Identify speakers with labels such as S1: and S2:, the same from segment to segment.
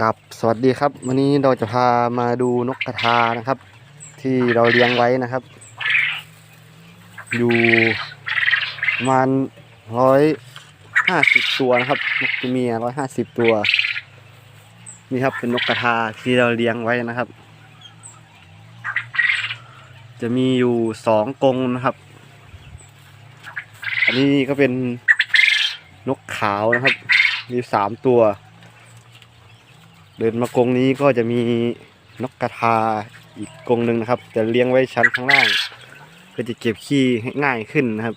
S1: กับสวัสดีครับ วันนี้เราจะพามาดูนกกระทานะครับ ที่เราเลี้ยงไว้นะครับ อยู่ประมาณร้อยห้าสิบตัวนะครับนกตัวเมียร้อยห้าสิบตัว นี่ครับเป็นนกกระทาที่เราเลี้ยงไว้นะครับ จะมีอยู่สองกงนะครับ อันนี้ก็เป็นนกขาวนะครับ มีสามตัว เดินมากรงนี้ก็จะมีนกกระทาอีกกรงหนึ่งนะครับ จะเลี้ยงไว้ชั้นข้างล่างเพื่อจะเก็บขี้ให้ง่ายขึ้นนะครับ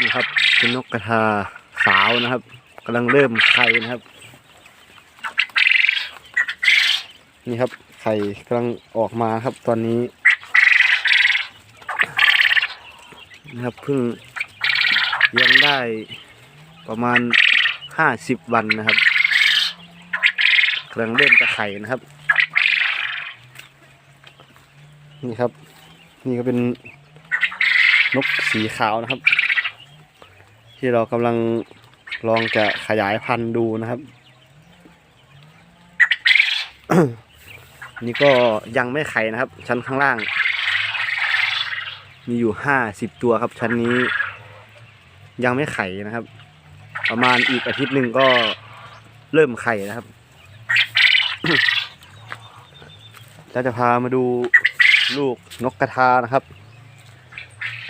S1: นี่ครับเป็นนกกระทาสาวนะครับกำลังเริ่มไข่นะครับ นี่ครับไข่กำลังออกมาครับตอนนี้นะครับเพิ่งเลี้ยงได้ประมาณห้าสิบวันนะครับำลังเริ่มจะไข่นะครับ นี่ครับ นี่ก็เป็นนกสีขาวนะครับ ที่เรากำลังลองจะขยายพันธุ์ดูนะครับ นี่ก็ยังไม่ไข่นะครับ ชั้นข้างล่าง มีอยู่ห้าสิบตัวครับ ชั้นนี้ ยังไม่ไข่นะครับ ประมาณอีกอาทิตย์หนึ่งก็เริ่มไข่นะครับ เราจะพามาดูลูกนกกระทานะครับ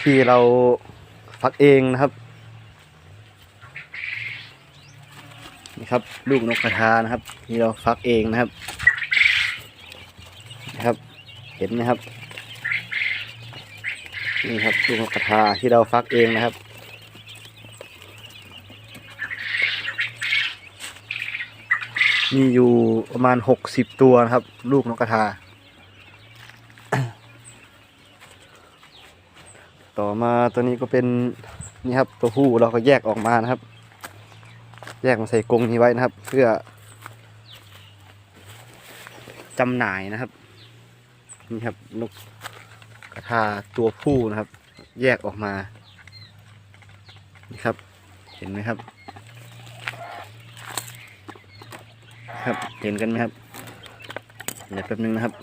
S1: ที่เราฟักเองนะครับนี่ครับ ลูกนกกระทานะครับ ที่เราฟักเองนะครับนะครับ เห็นไหมครับนี่ครับลูกนกกระทาที่เราฟักเองนะครับ มีอยู่ประมาณหกสิบตัวนะครับ ลูกนกกระทา ต่อมาตัวนี้ก็เป็นนี่ครับตัวผู้เราก็แยกออกมานะครับ แยกมาใส่กรงนี้ไว้นะครับ เพื่อจำหน่ายนะครับนี่ครับนกกระทาตัวผู้นะครับ แยกออกมานี่ครับ เห็นไหมครับ ครับ เห็นกันไหมครับเดี๋ยวแป๊บนึงนะครับ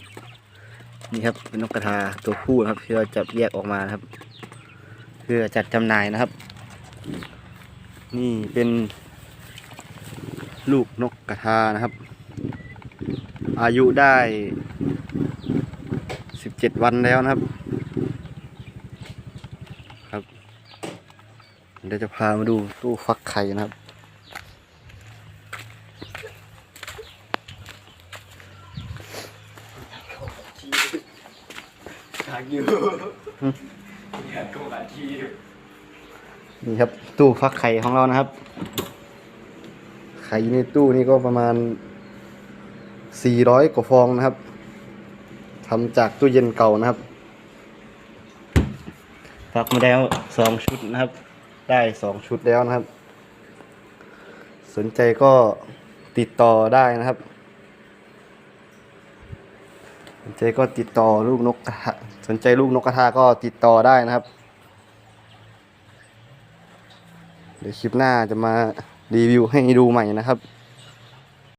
S1: นี่ครับเป็นนกกระทาตัวผู้นะครับที่เราจะแยกออกมานะครับ เพื่อจัดจำหน่ายนะครับ นี่เป็น ลูกนกกระทานะครับ อายุได้สิบเจ็ดวันแล้วนะครับครับเดี๋ยวจะพามาดูตู้ฟักไข่นะครับ
S2: ทางอยู่เนี่ยกงหลาที
S1: นี่ครับ ตู้ฟักไข่ของเรานะครับ ไข่ในตู้นี่ก็ประมาณ 400 กว่าฟองนะครับทำจากตู้เย็นเก่านะครับฟักมาแล้วสองชุดนะครับ ได้สองชุดแล้วนะครับ สนใจก็ติดต่อได้นะครับ สนใจก็ติดต่อลูกนกกระทาสนใจลูกนกกระทาก็ติดต่อได้นะครับ เดี๋ยวคลิปหน้าจะมารีวิวให้ดูใหม่นะครับ